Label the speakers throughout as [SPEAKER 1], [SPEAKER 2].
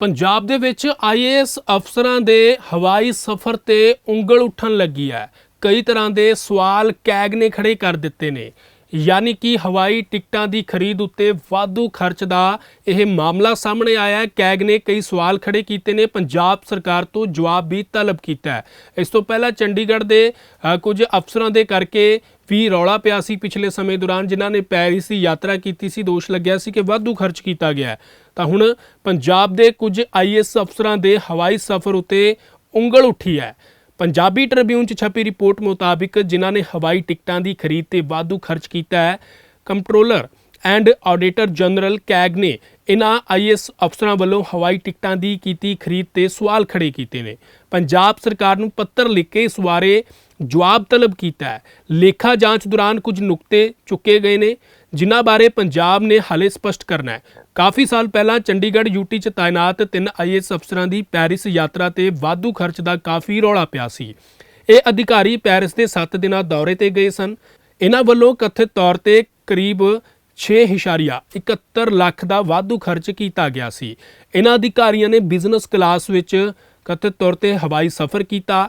[SPEAKER 1] ਪੰਜਾਬ ਦੇ ਵਿੱਚ ਆਈਏਐਸ ਅਫਸਰਾਂ ਦੇ ਹਵਾਈ ਸਫ਼ਰ ਤੇ ਉਂਗਲ ਉੱਠਣ ਲੱਗੀ ਹੈ। ਕਈ ਤਰ੍ਹਾਂ ਦੇ ਸਵਾਲ ਕੈਗ ਨੇ ਖੜੇ ਕਰ ਦਿੱਤੇ ਨੇ। ਯਾਨੀ ਕਿ ਹਵਾਈ ਟਿਕਟਾਂ ਦੀ ਖਰੀਦ ਉੱਤੇ ਵਾਧੂ ਖਰਚ ਦਾ ਇਹ ਮਾਮਲਾ ਸਾਹਮਣੇ ਆਇਆ ਹੈ। ਕੈਗ ਨੇ ਕਈ ਸਵਾਲ ਖੜੇ ਕੀਤੇ ਨੇ। ਪੰਜਾਬ ਸਰਕਾਰ ਤੋਂ ਜਵਾਬ ਵੀ ਤਲਬ ਕੀਤਾ ਹੈ। ਇਸ ਤੋਂ ਪਹਿਲਾਂ ਚੰਡੀਗੜ੍ਹ ਦੇ ਕੁਝ ਅਫਸਰਾਂ ਦੇ ਕਰਕੇ ਵੀ ਰੌਲਾ ਪਿਆ ਸੀ ਪਿਛਲੇ ਸਮੇਂ ਦੌਰਾਨ, ਜਿਨ੍ਹਾਂ ਨੇ ਪੈਰਿਸ ਦੀ ਯਾਤਰਾ ਕੀਤੀ ਸੀ। ਦੋਸ਼ ਲੱਗਿਆ ਸੀ ਕਿ ਵਾਧੂ ਖਰਚ ਕੀਤਾ ਗਿਆ ਤਾਂ ਹੁਣ ਪੰਜਾਬ ਦੇ ਕੁਝ ਆਈਐਸ ਅਫਸਰਾਂ ਦੇ ਹਵਾਈ ਸਫ਼ਰ ਉਤੇ ਉਂਗਲ ਉੱਠੀ ਹੈ। ਪੰਜਾਬੀ ਟ੍ਰਿਬਿਊਨ 'ਚ ਛਪੀ ਰਿਪੋਰਟ ਮੁਤਾਬਿਕ, ਜਿਨ੍ਹਾਂ ਨੇ ਹਵਾਈ ਟਿਕਟਾਂ ਦੀ ਖਰੀਦ ਤੇ ਵਾਧੂ ਖਰਚ ਕੀਤਾ ਹੈ, controller and auditor general CAG ਨੇ ਇਨ੍ਹਾਂ ਆਈਐਸ ਅਫਸਰਾਂ ਵੱਲੋਂ ਹਵਾਈ ਟਿਕਟਾਂ ਦੀ ਕੀਤੀ ਖਰੀਦ ਤੇ ਸਵਾਲ ਖੜੇ ਕੀਤੇ ਨੇ। ਪੰਜਾਬ ਸਰਕਾਰ ਨੂੰ ਪੱਤਰ ਲਿਖ ਕੇ ਇਸ ਬਾਰੇ ਜਵਾਬ ਤਲਬ ਕੀਤਾ ਹੈ। ਲੇਖਾ ਜਾਂਚ ਦੌਰਾਨ ਕੁਝ ਨੁਕਤੇ ਚੁੱਕੇ ਗਏ ਨੇ, ਜਿਨ੍ਹਾਂ ਬਾਰੇ ਪੰਜਾਬ ਨੇ ਹਾਲੇ ਸਪਸ਼ਟ ਕਰਨਾ ਹੈ। ਕਾਫੀ ਸਾਲ ਪਹਿਲਾਂ ਚੰਡੀਗੜ੍ਹ ਯੂਟੀ 'ਚ ਤਾਇਨਾਤ ਤਿੰਨ ਆਈਐਸ ਅਫਸਰਾਂ ਦੀ ਪੈਰਿਸ ਯਾਤਰਾ ਤੇ ਵਾਧੂ ਖਰਚ ਦਾ ਕਾਫੀ ਰੌਲਾ ਪਿਆ ਸੀ। ਇਹ ਅਧਿਕਾਰੀ ਪੈਰਿਸ ਦੇ 7 ਦਿਨਾਂ ਦੌਰੇ ਤੇ ਗਏ ਸਨ। ਇਹਨਾਂ ਵੱਲੋਂ ਕਥਿਤ ਤੌਰ ਤੇ ਕਰੀਬ 6.71 ਲੱਖ ਦਾ ਵਾਧੂ ਖਰਚ ਕੀਤਾ ਗਿਆ ਸੀ। ਇਹਨਾਂ ਅਧਿਕਾਰੀਆਂ ਨੇ ਬਿਜ਼ਨਸ ਕਲਾਸ ਵਿੱਚ ਕਥਿਤ ਤੌਰ ਤੇ ਹਵਾਈ ਸਫ਼ਰ ਕੀਤਾ।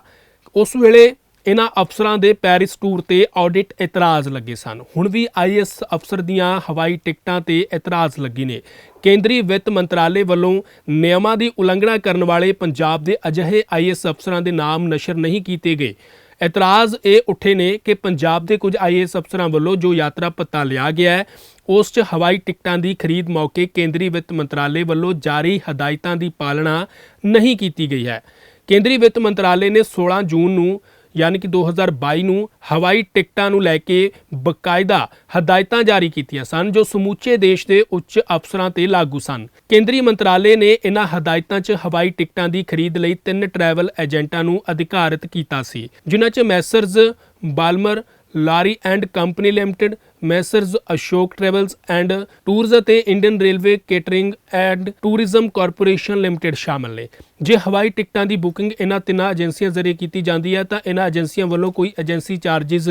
[SPEAKER 1] ਉਸ ਵੇਲੇ ਇਹਨਾਂ ਅਫਸਰਾਂ ਦੇ ਪੈਰਿਸ ਟੂਰ ਤੇ ਆਡਿਟ ਇਤਰਾਜ਼ ਲੱਗੇ ਸਨ। ਹੁਣ ਵੀ ਆਈਐਸ ਅਫਸਰ ਦੀਆਂ ਹਵਾਈ ਟਿਕਟਾਂ ਤੇ ਇਤਰਾਜ਼ ਲੱਗੇ ਨੇ। ਕੇਂਦਰੀ ਵਿੱਤ ਮੰਤਰਾਲੇ ਵੱਲੋਂ ਨਿਯਮਾਂ ਦੀ ਉਲੰਘਣਾ ਕਰਨ ਵਾਲੇ ਪੰਜਾਬ ਦੇ ਅਜਿਹੇ ਆਈਐਸ ਅਫਸਰਾਂ ਦੇ ਨਾਮ ਨਸ਼ਰ ਨਹੀਂ ਕੀਤੇ ਗਏ। ਇਤਰਾਜ਼ ਇਹ ਉੱਠੇ ਨੇ ਕਿ ਪੰਜਾਬ ਦੇ ਕੁਝ ਆਈਏਐਸ ਅਫਸਰਾਂ ਵੱਲੋਂ ਜੋ ਯਾਤਰਾ ਪੱਤਾ ਲਿਆ ਗਿਆ ਹੈ, ਉਸ 'ਚ ਹਵਾਈ ਟਿਕਟਾਂ ਦੀ ਖਰੀਦ ਮੌਕੇ ਕੇਂਦਰੀ ਵਿੱਤ ਮੰਤਰਾਲੇ ਵੱਲੋਂ ਜਾਰੀ ਹਦਾਇਤਾਂ ਦੀ ਪਾਲਣਾ ਨਹੀਂ ਕੀਤੀ ਗਈ ਹੈ। ਕੇਂਦਰੀ ਵਿੱਤ ਮੰਤਰਾਲੇ ਨੇ 16 ਜੂਨ ਨੂੰ ਯਾਨੀ ਕਿ 2022 ਨੂੰ ਹਵਾਈ ਟਿਕਟਾਂ ਨੂੰ ਲੈ ਕੇ ਬਕਾਇਦਾ ਹਦਾਇਤਾਂ ਜਾਰੀ ਕੀਤੀਆਂ ਸਨ, ਜੋ ਸਮੁੱਚੇ ਦੇਸ਼ ਦੇ ਉੱਚ ਅਫਸਰਾਂ ਤੇ ਲਾਗੂ ਸਨ। ਕੇਂਦਰੀ ਮੰਤਰਾਲੇ ਨੇ ਇਹਨਾਂ ਹਦਾਇਤਾਂ 'ਚ ਹਵਾਈ ਟਿਕਟਾਂ ਦੀ ਖਰੀਦ ਲਈ ਤਿੰਨ ਟਰੈਵਲ ਏਜੰਟਾਂ ਨੂੰ ਅਧਿਕਾਰਿਤ ਕੀਤਾ ਸੀ, ਜਿਨ੍ਹਾਂ 'ਚ messrs Balmer Lawrie and company limited, messrs Ashok travels and tours ਅਤੇ Indian railway catering and tourism corporation limited ਸ਼ਾਮਲ ਨੇ। ਜੇ ਹਵਾਈ ਟਿਕਟਾਂ ਦੀ ਬੁਕਿੰਗ ਇਹਨਾਂ ਤਿੰਨਾਂ ਏਜੰਸੀਆਂ ਜ਼ਰੀਏ ਕੀਤੀ ਜਾਂਦੀ ਹੈ, ਤਾਂ ਇਹਨਾਂ ਏਜੰਸੀਆਂ ਵੱਲੋਂ ਕੋਈ ਏਜੰਸੀ ਚਾਰजेस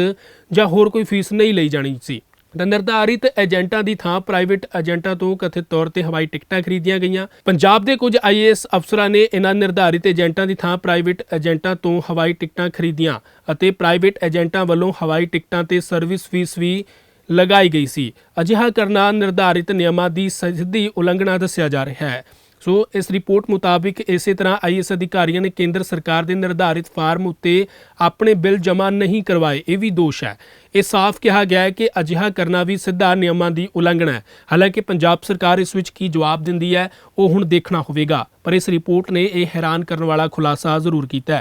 [SPEAKER 1] ਜਾਂ ਹੋਰ ਕੋਈ ਫੀਸ ਨਹੀਂ ਲਈ ਜਾਣੀ ਸੀ। ਤਾਂ ਨਿਰਧਾਰਿਤ ਏਜੰਟਾਂ ਦੀ ਥਾਂ ਪ੍ਰਾਈਵੇਟ ਏਜੰਟਾਂ ਤੋਂ ਕਥਿਤ ਤੌਰ ਤੇ ਹਵਾਈ ਟਿਕਟਾਂ ਖਰੀਦੀਆਂ ਗਈਆਂ। ਪੰਜਾਬ ਦੇ ਕੁਝ ਆਈਏਐਸ ਅਫਸਰਾਂ ਨੇ ਇਹਨਾਂ ਨਿਰਧਾਰਿਤ ਏਜੰਟਾਂ ਦੀ ਥਾਂ ਪ੍ਰਾਈਵੇਟ ਏਜੰਟਾਂ ਤੋਂ ਹਵਾਈ ਟਿਕਟਾਂ ਖਰੀਦੀਆਂ ਅਤੇ ਪ੍ਰਾਈਵੇਟ ਏਜੰਟਾਂ ਵੱਲੋਂ ਹਵਾਈ ਟਿਕਟਾਂ ਤੇ ਸਰਵਿਸ ਫੀਸ ਵੀ ਲਗਾਈ ਗਈ ਸੀ। ਅਜਿਹਾ ਕਰਨਾ ਨਿਰਧਾਰਿਤ ਨਿਯਮਾਂ ਦੀ ਸਿੱਧੀ ਉਲੰਘਣਾ ਦੱਸਿਆ ਜਾ ਰਿਹਾ ਹੈ। ਸੋ ਇਸ ਰਿਪੋਰਟ ਮੁਤਾਬਿਕ ਇਸੇ ਤਰ੍ਹਾਂ ਆਈਐਸ ਅਧਿਕਾਰੀਆਂ ਨੇ ਕੇਂਦਰ ਸਰਕਾਰ ਦੇ ਨਿਰਧਾਰਿਤ ਫਾਰਮ ਉੱਤੇ ਆਪਣੇ ਬਿੱਲ ਜਮ੍ਹਾਂ ਨਹੀਂ ਕਰਵਾਏ। ਇਹ ਵੀ ਦੋਸ਼ ਹੈ। ਇਹ ਸਾਫ਼ ਕਿਹਾ ਗਿਆ ਹੈ ਕਿ ਅਜਿਹਾ ਕਰਨਾ ਵੀ ਸਿੱਧਾ ਨਿਯਮਾਂ ਦੀ ਉਲੰਘਣਾ ਹੈ। ਹਾਲਾਂਕਿ ਪੰਜਾਬ ਸਰਕਾਰ ਇਸ ਵਿੱਚ ਕੀ ਜਵਾਬ ਦਿੰਦੀ ਹੈ, ਉਹ ਹੁਣ ਦੇਖਣਾ ਹੋਵੇਗਾ। ਪਰ ਇਸ ਰਿਪੋਰਟ ਨੇ ਇਹ ਹੈਰਾਨ ਕਰਨ ਵਾਲਾ ਖੁਲਾਸਾ ਜ਼ਰੂਰ ਕੀਤਾ ਹੈ।